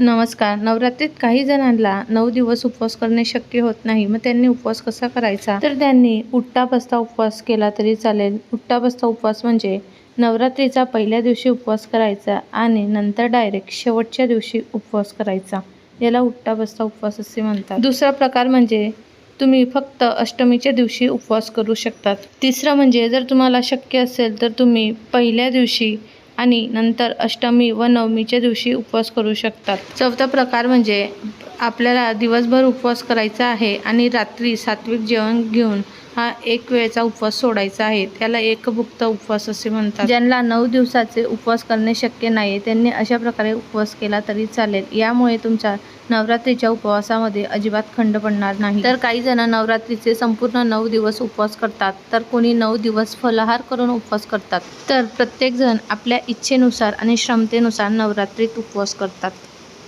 नमस्कार. नवरात्रीत काही जणांना नऊ दिवस उपवास करणे शक्य होत नाही. मग त्यांनी उपवास कसा करायचा? तर त्यांनी उठता बसता उपवास केला तरी चालेल. उठता बसता उपवास म्हणजे नवरात्रीचा पहिल्या दिवशी उपवास करायचा आणि नंतर डायरेक्ट शेवटच्या दिवशी उपवास करायचा. याला उठता बसता उपवास असे म्हणतात. दुसरा प्रकार म्हणजे तुम्ही फक्त अष्टमीच्या दिवशी उपवास करू शकतात. तिसरं म्हणजे जर तुम्हाला शक्य असेल तर तुम्ही पहिल्या दिवशी आणि नंतर अष्टमी व नवमीच्या दिवशी उपवास करू शकतात. चौथा प्रकार म्हणजे आपल्याला दिवसभर उपवास करायचा आहे आणि रात्री सात्विक जेवण घेऊन हा एक वेळेचा उपवास सोडायचा आहे. त्याला एकभुक्त उपवास असे म्हणतात. ज्यांना नऊ दिवसाचे उपवास करणे शक्य नाही त्यांनी अशा प्रकारे उपवास केला तरी चालेल. यामुळे तुमच्या नवरात्रीच्या उपवासामध्ये अजिबात खंड पडणार नाही. तर काही जण नवरात्रीचे संपूर्ण नऊ दिवस उपवास करतात तर कोणी नऊ दिवस फलाहार करून उपवास करतात. तर प्रत्येकजण आपल्या इच्छेनुसार आणि क्षमतेनुसार नवरात्रीत उपवास करतात.